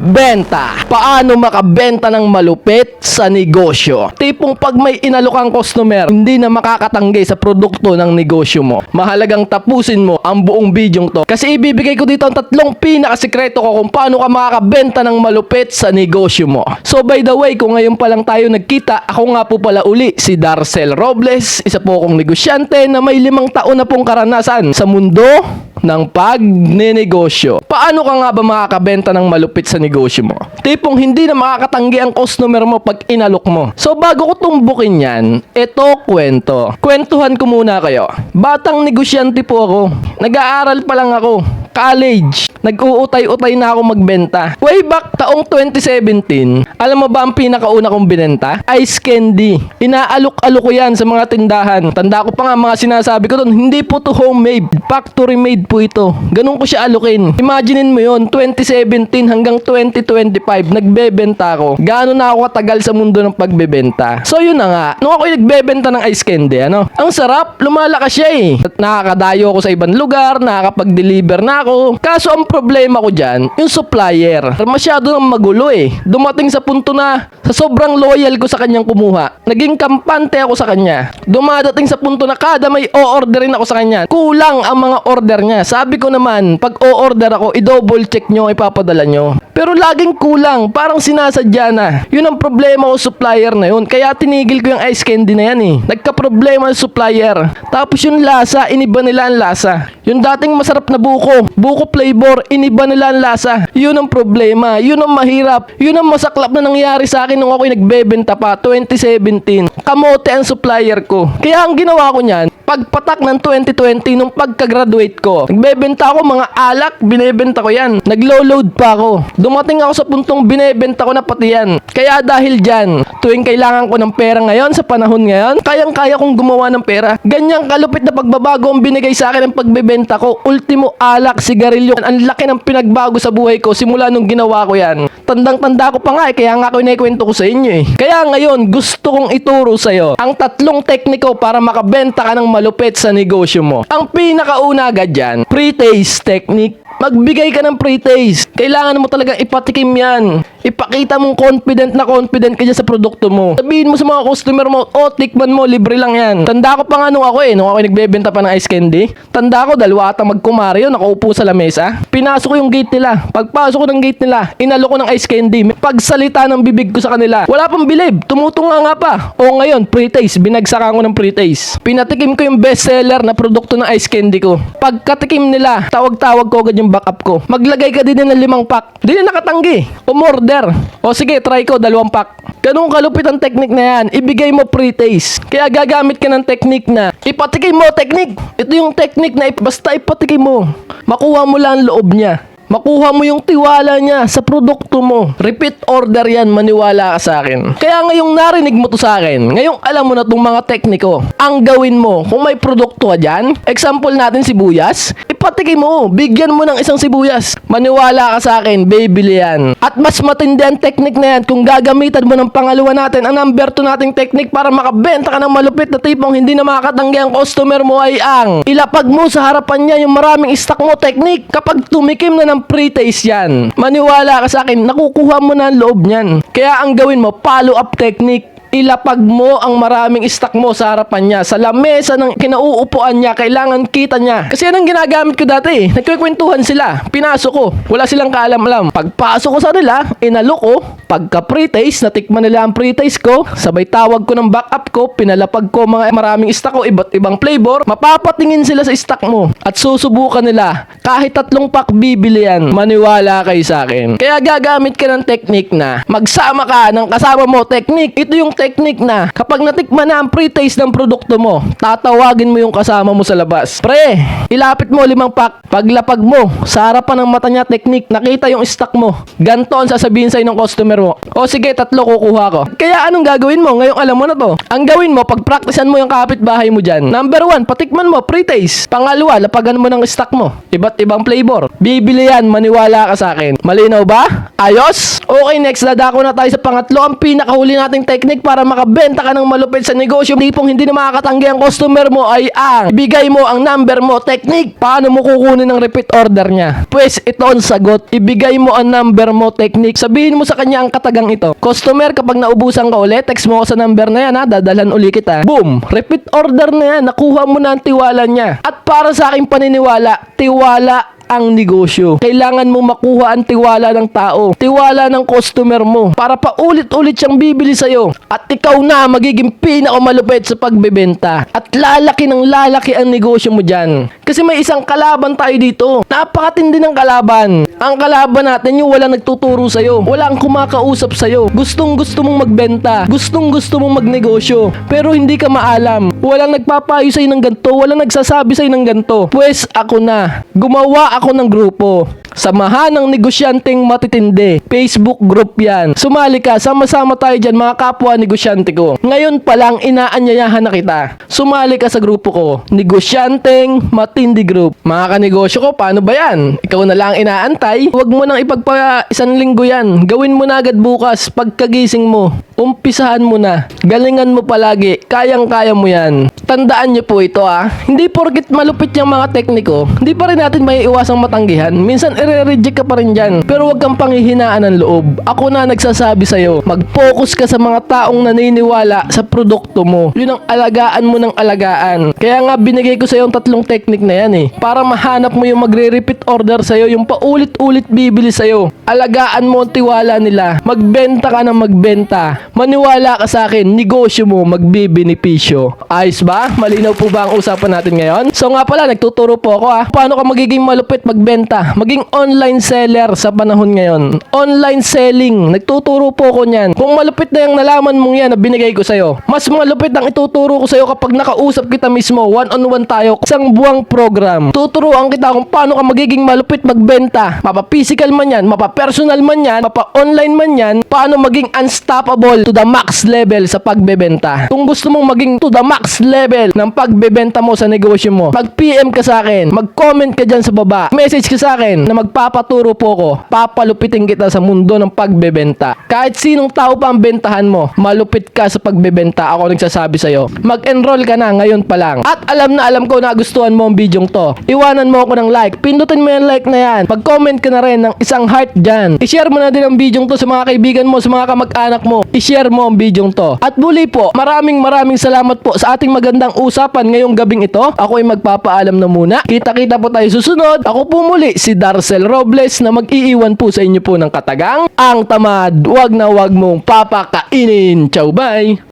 Benta. Paano makabenta ng malupit sa negosyo? Tipong pag may inalokang customer, hindi na makakatanggi sa produkto ng negosyo mo. Mahalagang tapusin mo ang buong bidyong to. Kasi ibibigay ko dito ang tatlong pinakasikreto ko kung paano ka makakabenta ng malupit sa negosyo mo. So by the way, kung ngayon pa lang tayo nagkita, ako nga po pala uli si Darcel Robles, isa po akong negosyante na may limang taon na pong karanasan sa mundo ng pagnenegosyo. Paano ka nga ba makakabenta ng malupit sa negosyo mo? Tipong hindi na makakatanggi ang customer mo pag inalok mo. So bago ko tumbukin yan, ito kwento. Kwentuhan ko muna kayo. Batang negosyante po ako. Nag-aaral pa lang ako. College. Nag-uutay-utay na ako magbenta. Way back taong 2017, alam mo ba ang pinakauna kong binenta? Ice candy. Inaalok-alok ko yan sa mga tindahan. Tanda ko pa nga mga sinasabi ko doon, hindi po to homemade. Factory made po ito. Ganun ko siya alukin. Imaginein mo yon 2017 hanggang 2025, nagbebenta ako. Gaano na ako katagal sa mundo ng pagbebenta. So yun na nga, nung ako nagbebenta ng ice candy, ano? Ang sarap, lumalakas siya eh. At nakakadayo ako sa ibang lugar, nakakapag-deliver na ako. Kaso ang problema ko dyan, yung supplier. Masyado nang magulo eh. Dumating sa punto na, sa sobrang loyal ko sa kanyang kumuha, naging kampante ako sa kanya. Dumadating sa punto na kada may o-orderin ako sa kanya, kulang ang mga order niya. Sabi ko naman, pag o-order ako, i-double check nyo, ipapadala nyo. Pero laging kulang, parang sinasadya na. Yun ang problema ko supplier na yun. Kaya tinigil ko yung ice candy na yan eh. Nagka-problema yung supplier. Tapos yung lasa, iniba nila ang lasa. Yung dating masarap na buko, buko flavor, iniba nila ang lasa. Yun ang problema. Yun ang mahirap. Yun ang masaklap na nangyari sa akin nung ako'y nagbebenta pa, 2017. Kamote ang supplier ko. Kaya ang ginawa ko niyan, pagpatak ng 2020 nung pagka-graduate ko, nagbebenta ako mga alak, binebenta ko yan. Naglow load pa ako. Dumating ako sa puntong binebenta ko na pati yan. Kaya dahil dyan, tuwing kailangan ko ng pera ngayon sa panahon ngayon, kayang-kaya kong gumawa ng pera. Ganyang kalupit na pagbabago ang binigay sa akin ng pagbebenta ko. Ultimo alak, sigarilyo. Ang laki ng pinagbago sa buhay ko simula nung ginawa ko yan. Tandang-tanda ko pa nga eh, kaya nga ako inikwento ko sa inyo eh. Kaya ngayon, gusto kong ituro sa'yo ang tatlong tekniko para makabenta ka ng malupit sa negosyo mo. Ang pinakauna agad dyan, pre-taste technique. Magbigay ka ng pre-taste. Kailangan mo talagang ipatikim yan. Ipakita mong confident na confident ka sa produkto mo. Sabihin mo sa mga customer mo, oh, tikman mo, libre lang yan. Tanda ko pa nga nung ako eh, nung ako nagbebenta pa ng ice candy. Tanda ko, dalawa ata magkumaryo, nakaupo sa lamesa. Pinasok ko yung gate nila. Pagpasok ko ng gate nila, inalo ko ng ice candy. Pagsalita ng bibig ko sa kanila, wala pang bilib. Tumutunga nga pa. O ngayon, pre-taste. Binagsakan ko ng pre-taste. Pinatikim ko yung bestseller na produkto ng ice candy ko. Pagkatikim nila, tawag-tawag ko agad yung backup ko. Maglagay ka din ng limang pack. Di na nakatanggi. Umorder. O sige, try ko, dalawang pack. Ganun kalupit ang technique na yan. Ibigay mo pre-taste. Kaya gagamit ka ng technique na ipatikim mo technique. Ito yung technique na basta ipatikim mo. Makuha mo lang ang loob niya. Makuha mo yung tiwala niya sa produkto mo. Repeat order yan, maniwala ka sa akin. Kaya ngayong narinig mo to sa akin, ngayong alam mo na itong mga tekniko, ang gawin mo, kung may produkto ka dyan, example natin sibuyas, ipatikim mo, bigyan mo ng isang sibuyas. Maniwala ka sa akin, bibili yan. At mas matindi ang technique na yan kung gagamitan mo ng pangalawa natin, ang number 2 nating technique para makabenta ka ng malupit na tipong hindi na makakatanggi ang customer mo ay ang ilapag mo sa harapan niya yung maraming stock mo technique. Kapag tumikim na ng pre-taste yan, maniwala ka sa akin, nakukuha mo na ang loob niyan. Kaya ang gawin mo, follow-up technique ilapag mo ang maraming stock mo sa harapan niya. Sa lamesa ng kinauupuan niya, kailangan kita niya. Kasi yan ang ginagamit ko dati. eh. Nagkikwentuhan sila. Pinasok ko. Wala silang kaalam-alam. Pagpasok ko sa nila, inalok ko. Pagka pre-taste, natikman nila ang pre-taste ko. Sabay tawag ko ng backup ko. Pinalapag ko mga maraming stock ko, iba't ibang flavor. Mapapatingin sila sa stock mo. At susubukan nila. Kahit tatlong pack bibili yan. Maniwala kayo sa akin. Kaya gagamit ka ng technique na magsama ka ng kasama mo technique. Ito yung technique na kapag natikman na ang pre-taste ng produkto mo, tatawagin mo yung kasama mo sa labas. Pre, ilapit mo limang pack. Paglapag mo, sa harapan ng mata niya technique, nakita yung stock mo. Ganto ang sasabihin sa'yo ng customer mo. O sige, tatlo kukuha ko. Kaya anong gagawin mo? Ngayong alam mo na to. Ang gawin mo, pagpraktisan mo yung kapitbahay mo dyan. Number one, patikman mo, pre-taste. Pangalawa, lapagan mo ng stock mo. Iba't ibang flavor. Bibili yan, maniwala ka sa akin. Malinaw ba? Ayos? Okay, next, dadako na tayo sa pangatlo. Ang pinakahuli nating technique para makabenta ka ng malupit sa negosyo. Tipong hindi na makakatanggi ang customer mo ay ang ibigay mo ang number mo technique. Paano mo kukunin ang repeat order niya? Pues, ito ang sagot. Ibigay mo ang number mo technique. Sabihin mo sa kanya ang katagang ito. Customer, kapag naubusan ka ulit, text mo ako sa number na yan ha. Dadalhan uli kita. Boom! Repeat order na yan. Nakuha mo na ang tiwala niya. At para sa aking paniniwala, tiwala ang negosyo. Kailangan mo makuha ang tiwala ng tao, tiwala ng customer mo para paulit-ulit siyang bibili sa'yo. At ikaw na magiging pinakamalupit sa pagbebenta. At lalaki ng lalaki ang negosyo mo dyan. Kasi may isang kalaban tayo dito. Napakatindi ng kalaban. Ang kalaban natin yung walang nagtuturo sa'yo. Walang kumakausap sa'yo. Gustong gusto mong magbenta. Gustong gusto mong magnegosyo. Pero hindi ka maalam. Walang nagpapayo sa'yo ng ganito. Walang nagsasabi sa'yo ng ganito. Pues ako na. Gumawa ako ng grupo. Samahan ng negosyanteng matitindi. Facebook group yan. Sumali ka, sama-sama tayo dyan mga kapwa negosyante ko. Ngayon pa lang inaanyayahan na kita. Sumali ka sa grupo ko. Negosyanteng matindi group. Mga kanegosyo ko, paano ba yan? Ikaw na lang inaantay. Huwag mo nang ipagpa isang linggo yan. Gawin mo na agad bukas pagkagising mo. Umpisahan mo na. Galingan mo palagi. Kayang-kaya mo yan. Tandaan niyo po ito ah. Hindi porkit malupit yung mga tekniko, hindi pa rin natin may iwasang matanggihan. Minsan ire-reject ka pa rin dyan. Pero huwag kang panghihinaan ng loob. Ako na nagsasabi sa'yo, mag-focus ka sa mga taong naniniwala sa produkto mo. Yun ang alagaan mo ng alagaan. Kaya nga binigay ko sa'yo yung tatlong technique na yan eh. Para mahanap mo yung magre-repeat order sa'yo, yung paulit-ulit bibili sa'yo. Alagaan mo ang tiwala nila. Magbenta ka ng magbenta. Maniwala ka sa akin, negosyo mo magbibenepisyo. Ayos ba? Malinaw po ba ang usapan natin ngayon? So nga pala, nagtuturo po ako ah. Paano ka magiging malupit magbenta? Maging online seller sa panahon ngayon. Online selling. Nagtuturo po ako niyan. Kung malupit na yung nalaman mong yan na binigay ko sa'yo, mas malupit ang ituturo ko sa'yo kapag nakausap kita mismo, one-on-one tayo, isang buwang program. Tuturuan kita kung paano ka magiging malupit magbenta. Mapa-physical man yan, mapa-personal man yan, mapa-online man yan, paano maging unstoppable to the max level sa pagbebenta. Kung gusto mong maging to the max level ng pagbebenta mo sa negosyo mo, mag-PM ka sa akin, mag-comment ka dyan sa baba, message ka sa akin na magpapaturo po ko, papalupitin kita sa mundo ng pagbebenta. Kahit sinong tao pa ang bentahan mo, malupit ka sa pagbebenta, ako nagsasabi sa'yo. Mag-enroll ka na ngayon pa lang. At alam na alam ko na gustuhan mo ang bidyong to. Iwanan mo ako ng like, pindutin mo yung like na yan, mag-comment ka na rin ng isang heart dyan. I-share mo na din ang bidyong to sa mga kaibigan mo, sa mga kamag-anak mo. I-share mo ang bidyong to. At muli po, maraming maraming salamat po sa ating magandang usapan ngayong gabing ito. Ako ay magpapaalam na muna. Kita-kita po tayo susunod. Ako po muli si Darcel Robles na mag-iiwan po sa inyo po ng katagang. Ang tamad, wag na wag mong papakainin. Ciao, bye!